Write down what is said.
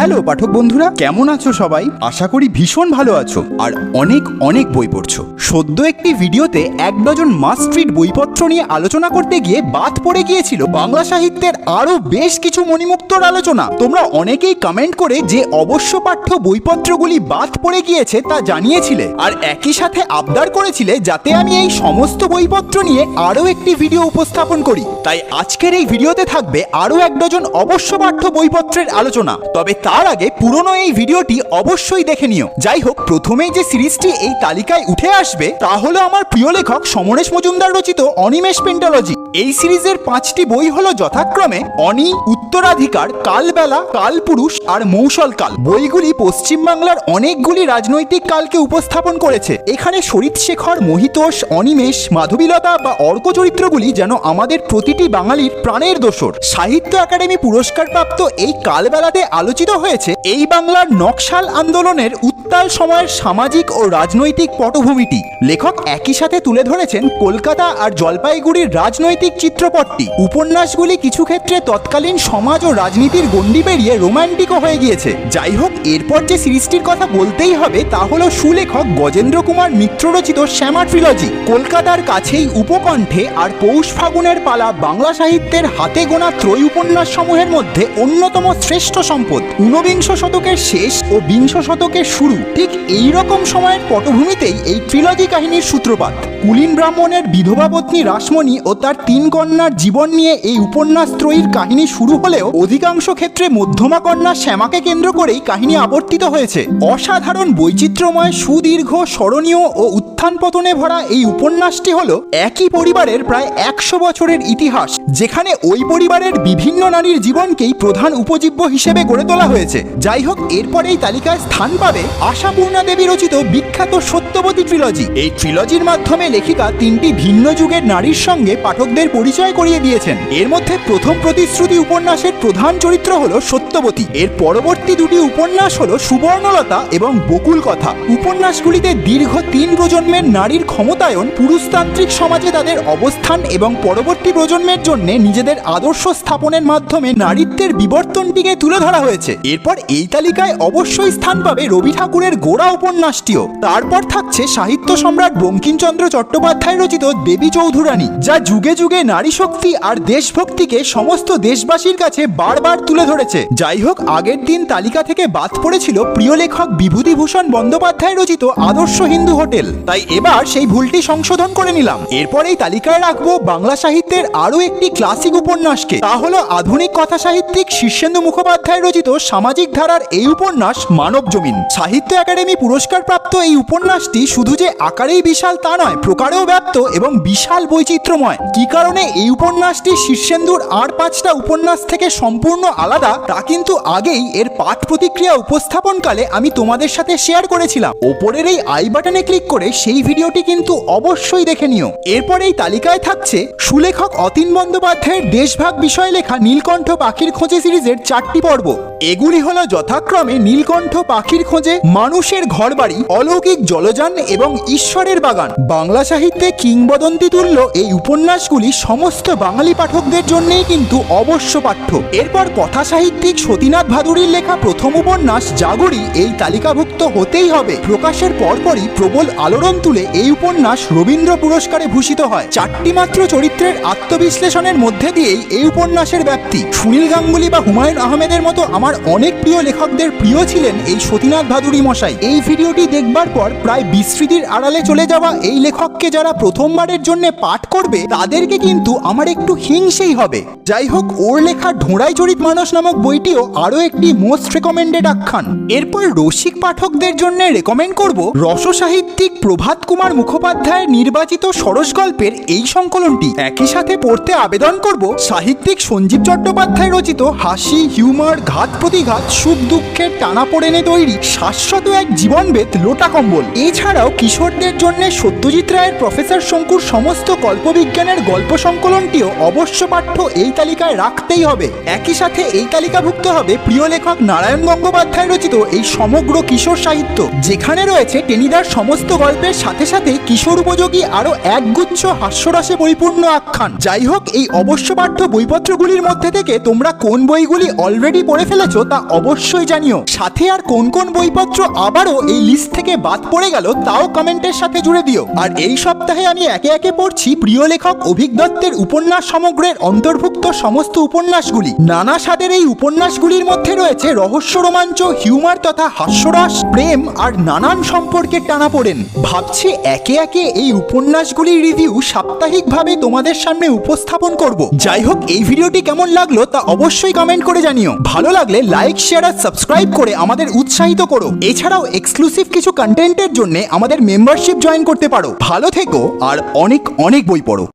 Hello পাঠক বন্ধুরা, কেমন আছো সবাই? আশা করি ভীষণ ভালো আছো আর অনেক অনেক বই পড়ছো। সদ্য একটি ভিডিওতে এক ডজন মাস্ট রিড বইপত্র নিয়ে আলোচনা করতে গিয়ে বাদ পড়ে গিয়েছিল বাংলা সাহিত্যের আরও বেশ কিছু মণিমুক্তর আলোচনা। তোমরা অনেকেই কমেন্ট করে যে অবশ্য পাঠ্য বইপত্রগুলি বাদ পড়ে গিয়েছে তা জানিয়েছিলে আর একই সাথে আবদার করেছিলে যাতে আমি এই সমস্ত বইপত্র নিয়ে আরও একটি ভিডিও উপস্থাপন করি। তাই আজকের এই ভিডিওতে থাকবে আরও এক ডজন অবশ্য পাঠ্য বইপত্রের আলোচনা। তবে তার আগে পুরনো এই ভিডিওটি অবশ্যই দেখে নিও। যাই হোক প্রথমেই যে সিরিজটি এই তালিকায় উঠে আসবে, তা হলো আমার প্রিয় লেখক সমরেশ মজুমদার রচিত অনিমেষ পেন্টালজি। এই সিরিজের পাঁচটি বই হলো যথাক্রমে অনি, উত্তরাধিকার, কালবেলা, কালপুরুষ আর মৌসল কাল বইগুলি পশ্চিমবাংলার অনেকগুলি রাজনৈতিক কালকে উপস্থাপন করেছে। এখানে শরীর শেখর মহিতোষ, অনিমেষ, মাধবীলতা বা অর্ক চরিত্রগুলি যেন আমাদের প্রতিটি বাঙালির প্রাণের দোসর। সাহিত্য একাডেমি পুরস্কারপ্রাপ্ত এই কালবেলাতে আলোচিত হয়েছে, এই বাংলার নকশাল আন্দোলনের উত্তাল সময়ের সামাজিক ও রাজনৈতিক পটভূমিটি। লেখক একই সাথে তুলে ধরেছেন কলকাতা আর জলপাইগুড়ির রাজনৈতিক চিত্রপটটি। উপন্যাসগুলি কিছু ক্ষেত্রে তৎকালীন সমাজ ও রাজনীতির গণ্ডি পেরিয়ে রোমান্টিকও হয়ে গিয়েছে। যাই হোক এরপর যে সিরিজটির কথা বলতেই হবে, তা হলো সুলেখক গজেন্দ্র কুমার মিত্র রচিত শ্যামা ট্রিলজি কলকাতার কাছেই উপকণ্ঠে আর পৌষ ফাগুনের পালা বাংলা সাহিত্যের হাতে গোনা ত্রয়ী উপন্যাস সমূহের মধ্যে অন্যতম শ্রেষ্ঠ সম্পদ। ঊনবিংশ শতকের শেষ ও বিংশ শতকের শুরু। ঠিক এই রকম সময়ের পটভূমিতেই এই ট্রিলজি কাহিনীর সূত্রপাত। কুলীন ব্রাহ্মণের বিধবা পত্নী রাসমণি ও তার তিন কন্যার জীবন নিয়ে এই উপন্যাস ত্রয়ীর কাহিনী শুরু হলেও অধিকাংশ ক্ষেত্রে মধ্যমা কন্যা শ্যামাকে কেন্দ্র করেই কাহিনী আবর্তিত হয়েছে। অসাধারণ বৈচিত্র্যময়, সুদীর্ঘ, স্মরণীয় ও উত্থান পতনে ভরা এই উপন্যাসটি হলো একই পরিবারের প্রায় একশো বছরের ইতিহাস। যেখানে ওই পরিবারের বিভিন্ন নারীর জীবনকেই প্রধান উপজীব্য হিসেবে গড়ে তোলা হয়েছে। যাই হোক এরপর এই তালিকায় স্থান পাবে আশাপূর্ণা দেবী রচিত বিখ্যাত সত্যবতী ট্রিলজি এই ট্রিলজির মাধ্যমে লেখিকা তিনটি ভিন্ন যুগের নারীর সঙ্গে পাঠকদের পরিচয় করিয়ে দিয়েছেন। এর মধ্যে প্রথম প্রতিশ্রুতি উপন্যাসের প্রধান চরিত্র হল সত্যবতী। এর পরবর্তী দুটি উপন্যাস হলো সুবর্ণলতা এবং বকুল কথা। উপন্যাসগুলিতে দীর্ঘ তিন প্রজন্মের নারীর ক্ষমতায়ন, পুরুষতান্ত্রিক সমাজে তাদের অবস্থান এবং পরবর্তী প্রজন্মের জন্য নিজেদের আদর্শ স্থাপনের মাধ্যমে নারীত্বের বিবর্তনটিকে তুলে ধরা হয়েছে। এরপর এই তালিকায় অবশ্যই স্থান পাবে রবি ঠাকুরের গোড়া উপন্যাসটিও। তারপর থাকছে সাহিত্য সম্রাট বঙ্কিমচন্দ্র চট্টোপাধ্যায় রচিত দেবী চৌধুরানী, যা যুগে যুগে নারী শক্তি আর দেশভক্তিকে সমস্ত দেশবাসীর কাছে বারবার তুলে ধরেছে। যাই হোক, আগের দিন তালিকা থেকে বাদ পড়েছিল প্রিয় লেখক বিভূতিভূষণ বন্দ্যোপাধ্যায় রচিত আদর্শ হিন্দু হোটেল। তাই এবার সেই ভুলটি সংশোধন করে নিলাম। এরপর এই তালিকায় রাখব বাংলা সাহিত্যের আরও একটি ক্লাসিক উপন্যাসকে। তা হলো আধুনিক কথা সাহিত্যিক শীর্ষেন্দু মুখোপাধ্যায় রচিত সামাজিক ধারার এই উপন্যাস মানব জমিন। সাহিত্য একাডেমি পুরস্কার প্রাপ্ত এই উপন্যাসটি শুধু যে আকারেই বিশাল তা নয়, প্রকারেও ব্যাপ্ত এবং বিশাল বৈচিত্র্যময়। কি কারণে এই উপন্যাসটি শীর্ষেন্দুর আর পাঁচটা উপন্যাস থেকে সম্পূর্ণ আলাদা, তা কিন্তু আগেই এর পাঠ প্রতিক্রিয়া উপস্থাপনকালে আমি তোমাদের সাথে শেয়ার করেছিলাম। ওপরের এই আই বাটনে ক্লিক করে সেই ভিডিওটি কিন্তু অবশ্যই দেখে নিও। এরপর এই তালিকায় থাকছে সুলেখক অতীন বন্দ্যোপাধ্যায়ের দেশভাগ বিষয়ে লেখা নীলকণ্ঠ পাখির খোঁজে সিরিজের চারটি পর্ব। এগুলি হলো যথাক্রমে নীলকণ্ঠ পাখির খোঁজে মানুষের ঘরবাড়ি, অলৌকিক জলযান এবং ঈশ্বরের বাগান। বাংলা সাহিত্যে কিংবদন্তি তুল্য এই উপন্যাসগুলি সমস্ত বাঙালি পাঠকদের জন্যই কিন্তু অবশ্য পাঠ্য। এরপর কথা সাহিত্যিক সতীনাথ ভাদুরীর লেখা প্রথম উপন্যাস জাগরি এই তালিকাভুক্ত হতেই হবে। প্রকাশের পরপরই প্রবল আলোড়ন তুলে এই উপন্যাস রবীন্দ্র পুরস্কারে ভূষিত হয়। চারটি মাত্র চরিত্রের আত্মবিশ্লেষণের মধ্যে দিয়েই এই উপন্যাসের ব্যাপ্তি। সুনীল গাঙ্গুলি বা হুমায়ুন আহমেদের মতো আমার অনেক প্রিয় লেখকদের প্রিয় ছিলেন এই সতীনাথ ভাদুরী মশাই। এই ভিডিওটি দেখবার পর প্রায় বিস্মৃতির আড়ালে চলে যাওয়া এই লেখককে যারা প্রথমবারের জন্য পাঠ করবে, তাদেরকে কিন্তু আমার একটু হিংসেই হবে। যাই হোক, ওর লেখা ঢোড়াই চরিত মানুষ নামক বইটিও আরও একটি মোস্ট রেকমেন্ডেড আখ্যান। এরপর রসিক পাঠকদের জন্য রেকমেন্ড করব রস সাহিত্যিক প্রভাত কুমার মুখোপাধ্যায়ের নির্বাচিত সরস গল্পের এই সংকলনটি। একই সাথে পড়তে আবেদন করব সাহিত্যিক সঞ্জীব চট্টোপাধ্যায় রচিত হাসি, হিউমার, ঘাত প্রতিঘাত, সুখ দুঃখের টানা পড়েনে তৈরি শাশ্বত এক জীবনবেদ লোটা কম্বল। এছাড়াও কিশোরদের জন্য সত্যজিৎ রায়ের প্রফেসর শঙ্কুর সমস্ত কল্পবিজ্ঞানের গল্প সংকলনটিও অবশ্য পাঠ্য এই তালিকায় রাখতেই হবে। একই সাথে এই তালিকাভুক্ত হবে প্রিয় লেখক নারায়ণ গঙ্গোপাধ্যায় রচিত এই সমগ্র কিশোর সাহিত্য, যেখানে রয়েছে টেনিদার সমস্ত গল্পের সাথে সাথে কিশোর উপযোগী আরও একগুচ্ছ হাস্যরসে পরিপূর্ণ আখ্যান। যাই হোক এই অবশ্য অবশ্যপাঠ্য বইপত্রগুলির মধ্যে থেকে তোমরা কোন বইগুলি অলরেডি পড়ে ফেলেছ তা অবশ্যই জানিও। সাথে আর কোন কোন বইপত্র আবারও এই লিস্ট থেকে বাদ পড়ে গেল তাও কমেন্টের সাথে জুড়ে দিও। আর এই সপ্তাহে আমি একে একে পড়ছি প্রিয় লেখক অভিক দত্তের উপন্যাস সমগ্রের অন্তর্ভুক্ত সমস্ত উপন্যাসগুলি। নানা স্বাদের এই উপন্যাসগুলির মধ্যে রয়েছে রহস্য রোমাঞ্চ হিউমার তথা হাস্যরাস, প্রেম আর নানান সম্পর্কের টানাপোড়েন ভাবছি একে একে এই উপন্যাসগুলির রিভিউ সাপ্তাহিকভাবে তোমাদের সামনে উপস্থাপন করব। যাই হোক, এই ভিডিওটি কেমন লাগল তা অবশ্যই কমেন্ট করে জানিও। ভালো লাগলে লাইক শেয়ার আর সাবস্ক্রাইব করে আমাদের উৎসাহিত করো। এছাড়াও এক্সক্লুসিভ কিছু কন্টেন্টের জন্য আমাদের মেম্বারশিপ জয়েন করতে পারো। ভালো থেকো আর অনেক অনেক বই পড়ো।